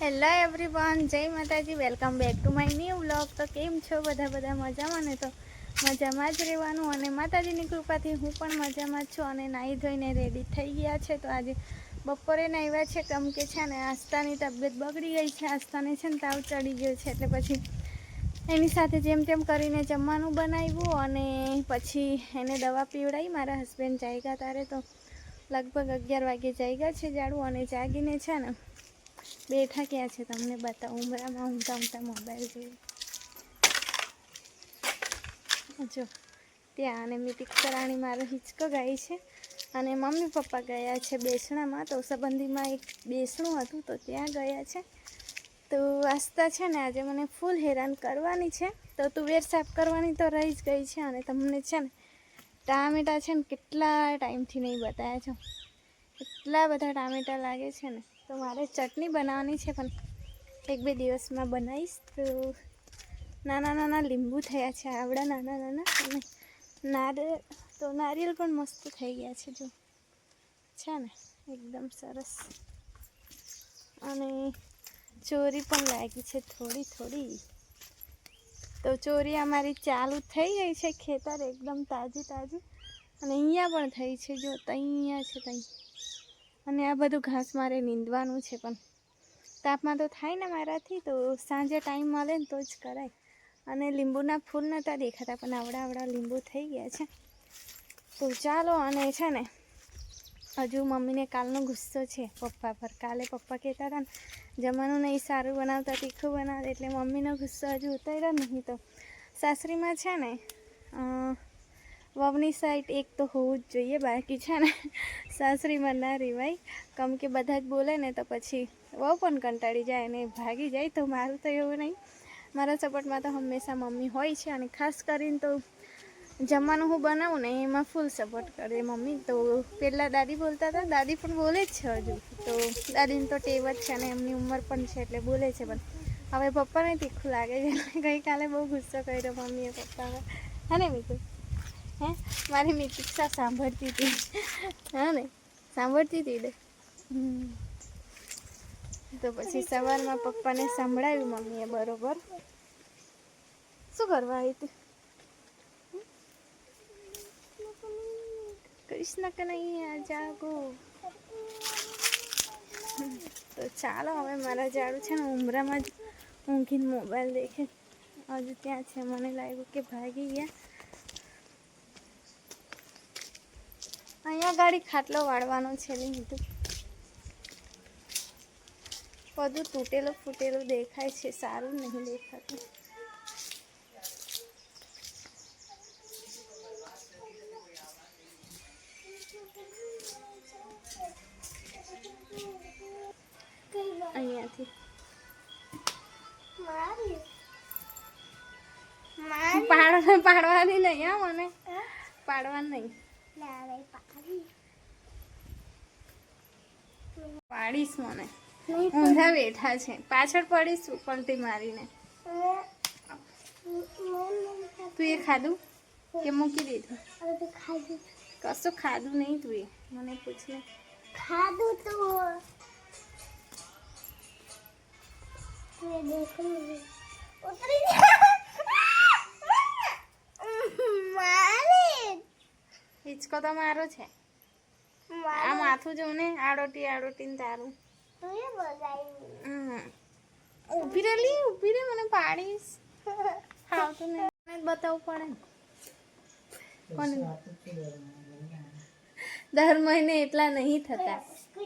Hello everyone જય માતાજી welcome back to my new vlog તો કેમ છો બધા બધા? મજામાં ને? તો મજામાં જ રહેવાનું અને માતાજીની કૃપાથી હું પણ મજામાં છું અને નાહી ધોઈને રેડી થઈ ગયા છે. તો આજે બપોરે નાહ્યા છે, કેમ કે છે ને, આસ્થાની તબિયત બગડી ગઈ છે, આસ્થાને છે ને તાવ ચડી ગયો છે. એટલે પછી એની સાથે જેમ તેમ કરીને જમવાનું બનાવ્યું અને પછી એને દવા પીવડાવી. મારા હસબન્ડ જાગ્યા તારે તો લગભગ અગિયાર વાગે જાગ્યા છે જાડું અને જાગીને છે ને બેઠા ક્યાં છે તમને બતાવું? ઉમરામાં ઊંઘતા ઊંઘતા મોબાઈલ જોઈએ જો, ત્યાં અને મીટિંગ કરાણી મારો હિંચકો ગાય છે અને મમ્મી પપ્પા ગયા છે બેસણામાં. તો સંબંધીમાં એક બેસણું હતું તો ત્યાં ગયા છે. તો આસ્તા છે ને, આજે મને ફૂલ હેરાન કરવાની છે. તો તુવેર સાફ કરવાની તો રહી જ ગઈ છે અને તમને છે ને, ટામેટા છે ને કેટલા ટાઈમથી નહીં બતાવ્યા છો. એટલા બધા ટામેટા લાગે છે ને તો મારે ચટણી બનાવવાની છે, પણ એક બે દિવસમાં બનાવીશ તો નાના નાના લીંબુ થયા છે, આવડા નાના નાના અને નારિયેળ તો નારિયેળ પણ મસ્ત થઈ ગયા છે, જો. છે ને, એકદમ સરસ. અને ચોરી પણ લાગી છે થોડી થોડી. તો ચોરી અમારી ચાલુ થઈ ગઈ છે, ખેતર એકદમ તાજી તાજી. અને અહીંયા પણ થઈ છે, જો અહીંયા છે ત્યાં અને આ બધું ઘાસ મારે નીંદવાનું છે પણ તાપમાં તો થાય ને મારાથી, તો સાંજે ટાઈમ મળે ને તો જ કરાય. અને લીંબુના ફૂલ નહોતા દેખાતા, પણ આવડા આવડા લીંબુ થઈ ગયા છે. તો ચાલો, અને છે ને, હજુ મમ્મીને કાલનો ગુસ્સો છે પપ્પા પર. કાલે પપ્પા કહેતા હતા ને, જમવાનું નહીં, સારું બનાવતા, તીખું બનાવતા એટલે મમ્મીનો ગુસ્સો હજુ ઉતર્યો નહીં તો. સાસરીમાં છે ને વવની સાઈડ એક તો હોવું જ જોઈએ, બાકી છે ને સાસરીમાં ના રહેવાય. કમ કે બધા જ બોલે ને તો પછી વહુ પણ કંટાળી જાય અને ભાગી જાય, તો મારું તો એવું નહીં. મારા સપોર્ટમાં તો હંમેશા મમ્મી હોય છે અને ખાસ કરીને તો જમવાનું હું બનાવું ને એમાં ફૂલ સપોર્ટ કરે મમ્મી. તો પહેલાં દાદી બોલતા હતા, દાદી પણ બોલે જ છે હજુ. તો દાદીને તો ટેવ જ છે અને એમની ઉંમર પણ છે એટલે બોલે છે પણ હવે પપ્પાને તીખું લાગે છે. ગઈકાલે બહુ ગુસ્સો કર્યો મમ્મીએ પપ્પા પર હા ને મીતુ? હે? મારી મિતિક્ષા સાંભળતી હતી. હા ને? સાંભળતી હતી ને તો પછી સવારમાં પપ્પાને સંભળાવ્યું મમ્મીએ બરોબર. શું કરવા આવી હતી કૃષ્ણ કનૈયા, જાગો. તો ચાલો હવે મારા જાડું છે ને ઉમરામાં જ ઊંઘીને મોબાઈલ દેખે. હજુ ત્યાં છે. મને લાગ્યું કે ભાગી ગયા. અહીંયા ગાડી ખાટલો વાળવાનો છે લઈ લીધું બધું તૂટેલું ફૂટેલું દેખાય છે સારું નહીં દેખાતું. અહીંયાથી. પાડવા પાડવાની નહીં હા મને. પાડવા નહીં. પાડીશ મને. ઊંધા બેઠા છે. પાછળ પડીશ ઉપરથી મારીને. તું એ ખાધું? કે મૂકી દીધું? કશું ખાધું નહીં તું એ. મને પૂછને ખાધું તો. ये હિચકો તો મારો છે. આ માથું જોઉં ને આડોટી આડોટી તારું. ઊભી રહેલી ઊભી રે મને પાડીશ. ખાવતું નહીં. બતાવવું પડે દર મહિને એટલા નહીં થતા.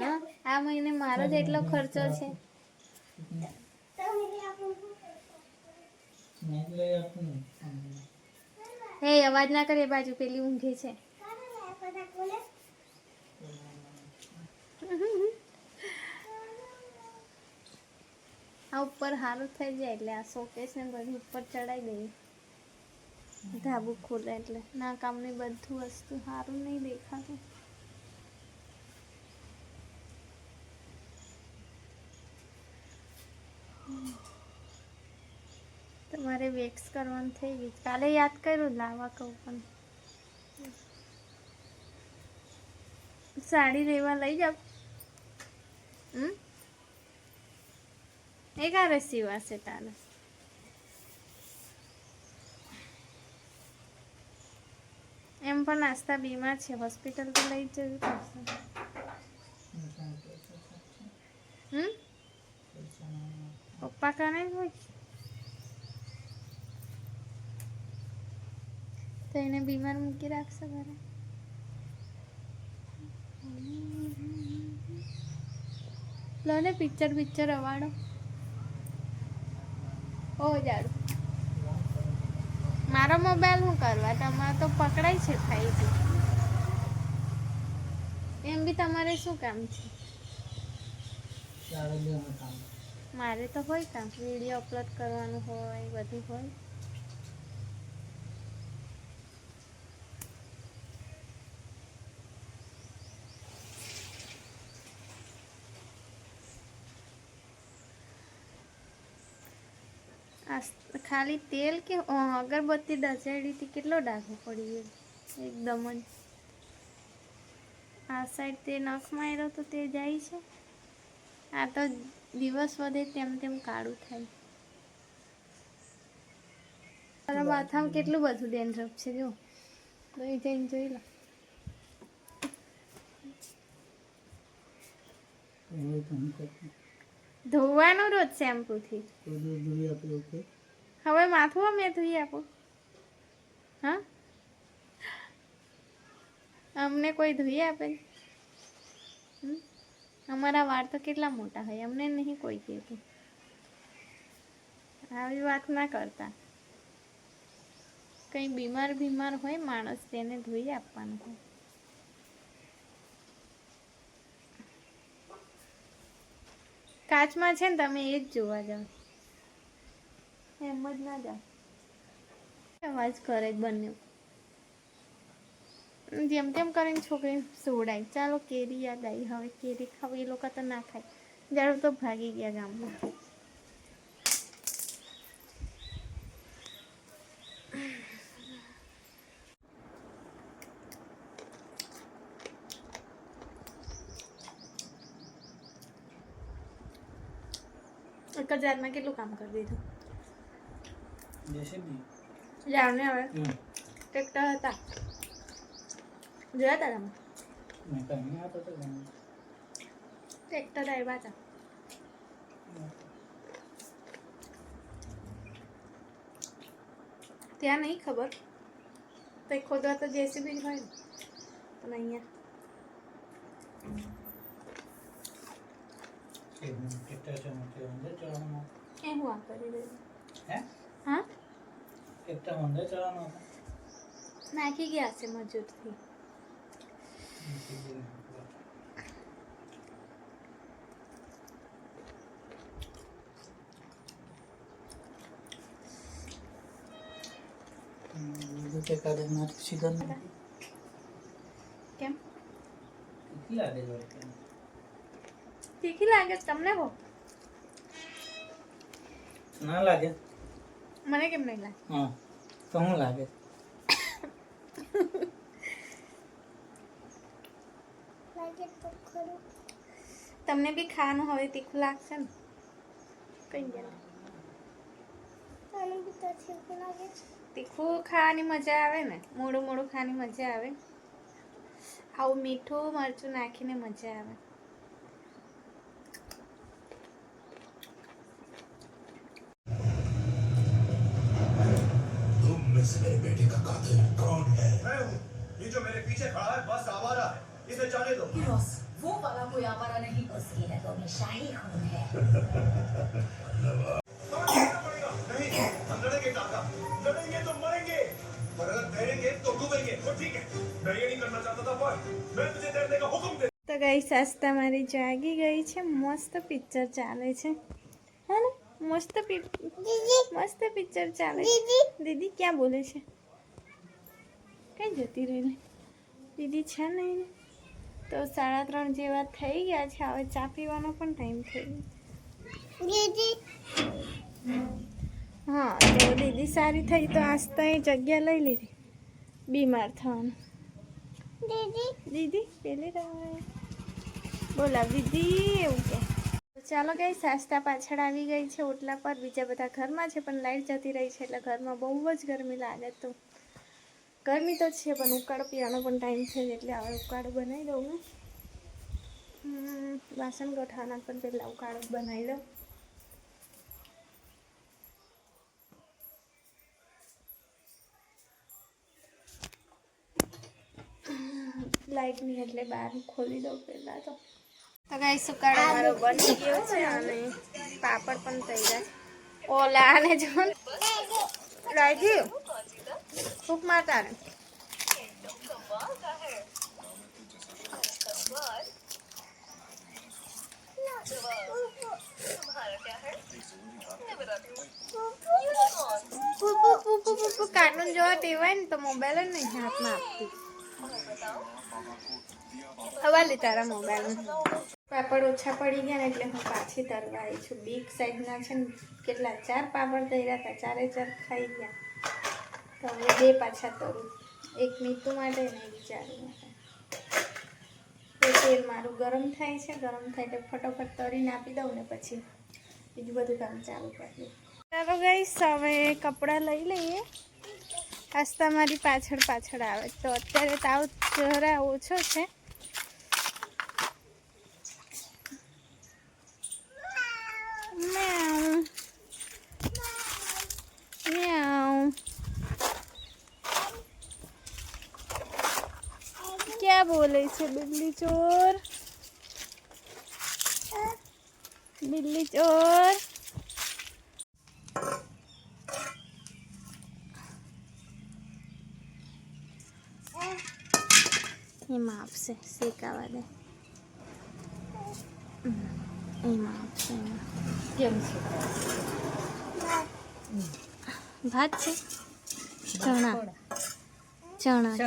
હા આ મહિને મારો જ એટલો ખર્ચો છે. હે અવાજ ના કરે બાજુ પેલી ઊંઘી છે. આ ઉપર સારું થઈ જાય એટલે આ શોકેસ ને બધું ઉપર ચડાવી દઈએ. ધાબુ ખોલે એટલે. ના કામની બધું વસ્તુ સારું નહીં દેખાતું. તમારે વેક્સ કરવાનું થઈ ગયું. કાલે યાદ કર્યું લાવા કહું પણ. સાડી લેવા લઈ જાવ હમ એ કારે સીવાશે તારે એમ પણ નાસ્તા બીમાર છે હોસ્પિટલ તો લઈ જ જવી પડશે હમ પપ્પા કરે જ હોય તો એને બીમાર મૂકી રાખશે ઘરે લો ને પિક્ચર પિક્ચર અવાડો ઓ જાડું. મારો મોબાઈલ શું કરવા? તમારે તો પકડાય છે ફાઈવ એમ બી તમારે શું કામ છે? મારે તો હોય કામ. વીડિયો અપલોડ કરવાનું હોય બધું હોય. ખાલી તેલ કે અગરબત્તી દસેડીથી કેટલો ડાઘો પડી ગયો? એકદમ જ. આ સાઈડ તે નખ માર્યો તો તે જાય છે. આ તો દિવસ વધે તેમ તેમ કાળું થાય. તારા માથામાં કેટલું બધું ડેન્ડ્રફ છે જો. લઈ જઈને જોઈ લો. ધોવાનું રોજ શેમ્પૂથી. હવે માથું અમે ધોઈ આપો. હા? અમને કોઈ ધોઈ આપે? અમારા વાળ તો કેટલા મોટા હોય અમને નહીં કોઈ કહેતું આવી વાત ના કરતા. કંઈ બીમાર બીમાર હોય માણસ તેને ધોઈ આપવાનું હોય. કાચમાં છે ને તમે એ જ જોવા જાઓ. એમ જ ના જાઓ. અવાજ કરે જ બંને જેમ તેમ કરીને છોકરી સોડાય. ચાલો કેરી યાદ આવી. હવે કેરી ખાવ એ લોકો તો ના ખાય. જ્યારે તો ભાગી ગયા ગામમાં. રાતમાં કેટલું કામ કરી દીધું? જાણને હવે. ટ્રેક્ટર હતા. જોયા તા તમે? ટ્રેક્ટર આવ્યા હતા ત્યાં નહીં ખબર. તો ખોદવા તો જેસીબી જ હોય ને. પણ અહીંયા. હું આ કરી દઉં હા? નાખી ગયા છે મજૂરથી. કેમ? તીખી લાગે છે તમને બહુ? ના લાગે? મને કેમ નહીં લાગે? હા તો હું લાગે? તમને બી ખાવાનું હવે તીખું લાગશે ને? કઈ ગયા તીખું ખાવાની મજા આવે ને? મોડું મોડું ખાવાની મજા આવે. આવું મીઠું મરચું નાખીને મજા આવે. तुम में से मेरे बेटे का कातिल कौन है मैं हूँ ये जो मेरे पीछे खड़ा है बस आवारा है इसे जाने दो बॉस वो वाला कोई आवारा नहीं उसकी रगों में शाही खून है समझ लेना पड़ेगा नहीं हम लड़ेंगे काका लड़ेंगे तो मरेंगे पर अगर तैरेंगे तो डूबेंगे तो ठीक है मैं ये नहीं करना चाहता था पर मैं तुझे तैरने का हुक्म दे તો ગઈ સસ્તા મારી જાગી ગઈ છે મસ્ત પિક્ચર ચાલે છે હા ને મસ્ત મસ્ત પિક્ચર ચાલે દીદી. ક્યાં બોલે છે? કઈ જતી રહી દીદી છે નહીં તો સાડા ત્રણ જેવા થઈ ગયા છે. હવે ચા પીવાનો પણ ટાઈમ થઈ ગયો. હા તો દીદી સારી થઈ તો આજ તો એ જગ્યા લઈ લીધી. બીમાર થવાનું. દીદી. દીદી પેલી રહે બોલા દીદી એવું કે. ચાલો ગઈ સાસ્તા પાછળ આવી ગઈ છે ઓટલા પર. બીજા બધા ઘરમાં છે, પણ લાઈટ જતી રહી છે, એટલે ઘરમાં બહુ જ ગરમી લાગે તો. ગરમી તો છે, પણ ઉકાળો પીવાનો પણ ટાઈમ છે, એટલે હવે ઉકાળો બનાવી દઉં હું. વાસણ ગોઠવાના પણ પહેલાં ઉકાળો બનાવી દઉં લાઇટની એટલે બહાર ખોલી દઉં પહેલાં તો. તો ગાઈ સુકાળો મારો બની ગયો છે અને પાપડ પણ તૈયાર ઓલા અને જો રાજી ફૂક માતા ને કાર્ટૂન જોવા ટેવાય ને તો મોબાઈલ જ નહીં હાથમાં આપતી હવાલી તારા મોબાઈલમાં પાપડ ઓછા પડી ગયા ને એટલે હું પાછી તરવા આવી છું. બીગ સાઈઝના છે ને, કેટલા? ચાર પાપડ તૈયાર હતા, ચારે ચાર ખાઈ ગયા. તો હવે બે પાછા તરું. એક મીઠું માટે ને એક ચારું માટે. તો તેલ મારું ગરમ થાય છે, ગરમ થાય એટલે ફટોફટ તરીને આપી દઉં ને પછી બીજું બધું કામ ચાલુ કરીએ ચાલો ગઈશ હવે કપડાં લઈ લઈએ. આસ્તા મારી પાછળ પાછળ આવે તો અત્યારે તાવ જરા ઓછો છે. Meow. Meow. क्या बोले छे बिल्ली चोर बिल्ली चोर ये माप से सेका वाले એમાં એમાં કેમ છે ભાત છે. ચણા છે.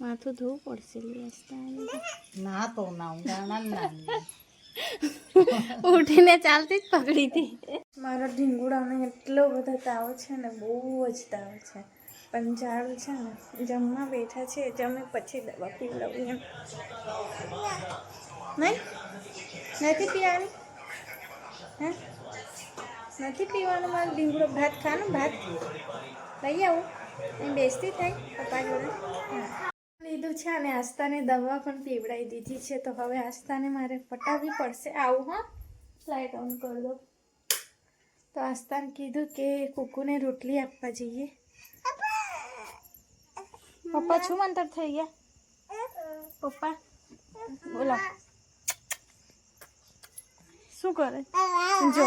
માથું ધોવું પડશે ના તો ના ના ઉઠીને ચાલતી જ પકડી હતી. મારો ઢીંગુડાને એટલો બધો તાવ છે ને બહુ જ તાવ છે. પણ ઝાડુ છે ને, જમવા બેઠા છે જમે પછી દવા પીવડાવું એમ. નહીં? નથી પીવાની? હે? નથી પીવાનું મારે ઢીંગુડો ભાત ખાનું ભાત? લઈ આવું. અહીં બેસતી થાય પપ્પા જોડે. લીધું છે અને આસ્તાને દવા પણ પીવડાવી દીધી છે, તો હવે આસ્થાને મારે પટાવવી પડશે. આવું, હા? લાઇટ ઓન કરી દો. તો આસ્તાને કીધું કે કુકુને રોટલી આપવા જઈએ. પપ્પા શું મંતર થઈ ગયા? પપ્પા બોલો. શું કરે? જો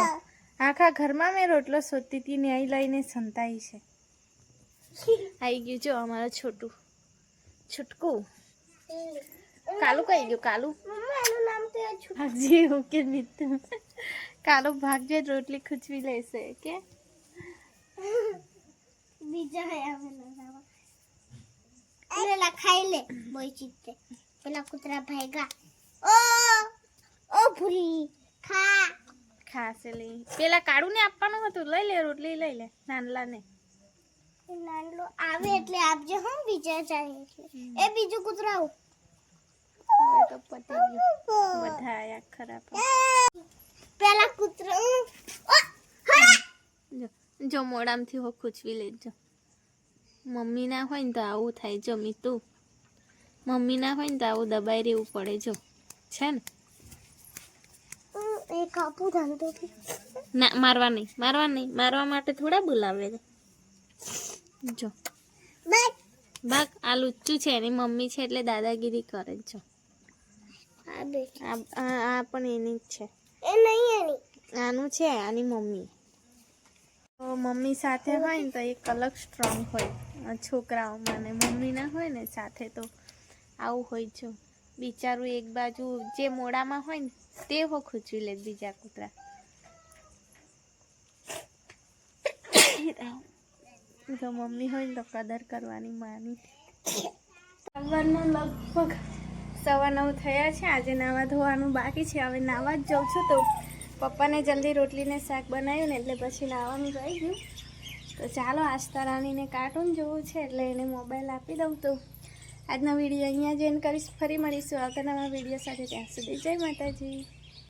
આખા ઘરમાં મેં રોટલો શોધતી હતી ને અહીં લઈને સંતાઈ છે. આવી ગયું જો અમારો છોટું. છૂટકું. કાલું કઈ ગયું? કાલું? એનું નામ તો છું ભાગજે એવું કે મિત્ર કાલું ભાગજે રોટલી ખૂચવી લેશે કે? બીજા પેલા ખાઈ લે બોય ચીતે પેલા કૂતરા ભાઈગા. ઓ ઓ ભૂરી ખા. ખાસે લઈ પેલા કાળું ને આપવાનું હતું. લઈ લે રોટલી લઈ લે. નાનલા ને નાનલો આવે એટલે આપજે હું બીજા જાય એટલે. એ બીજું કૂતરાવું હવે તો પતી ગયું બધા આયા ખરાબ પેલા કૂતરા જો જો મોડામથી હો ખૂચવી લેજો. મમ્મી ના હોય ને તો આવું થાય જો મીતું મમ્મી ના હોય ને તો આવું દબાઈ રહેવું પડે જો છે ને એ કાપું ધાંધો ના મારવા નહીં મારવા નહીં મારવા માટે થોડા બોલાવે છે જો બાય બાગ આ લુચ્ચું છે એની મમ્મી છે એટલે દાદાગીરી કરે છે જો આ બે આ આ આ પણ એની જ છે એ નહીં એની આનું છે આની મમ્મી તો મમ્મી સાથે હોય ને તો એક અલગ સ્ટ્રોંગ હોય આ છોકરાઓમાં ને મમ્મીના હોય ને સાથે તો આવું હોય જો બિચારું એક બાજુ જે મોડામાં હોય ને તે હો ખૂચવી લે બીજા કૂતરા. જો મમ્મી હોય ને તો કદર કરવાની માની. સવારના લગભગ સવા નવ થયા છે. આજે નાવા ધોવાનું બાકી છે. હવે નાવા જ જાઉં છું તો પપ્પાને જલ્દી રોટલીને શાક બનાવ્યું ને એટલે પછી નાવાનું રહી ગયું. તો ચાલો આસ્થા રાણીને કાર્ટૂન જોવું છે, એટલે એને મોબાઈલ આપી દઉં તો. આજનો વીડિયો અહીંયા જ એન્ડ કરીશ. ફરી મળીશું નવા વીડિયો સાથે. ત્યાં સુધી જય માતાજી.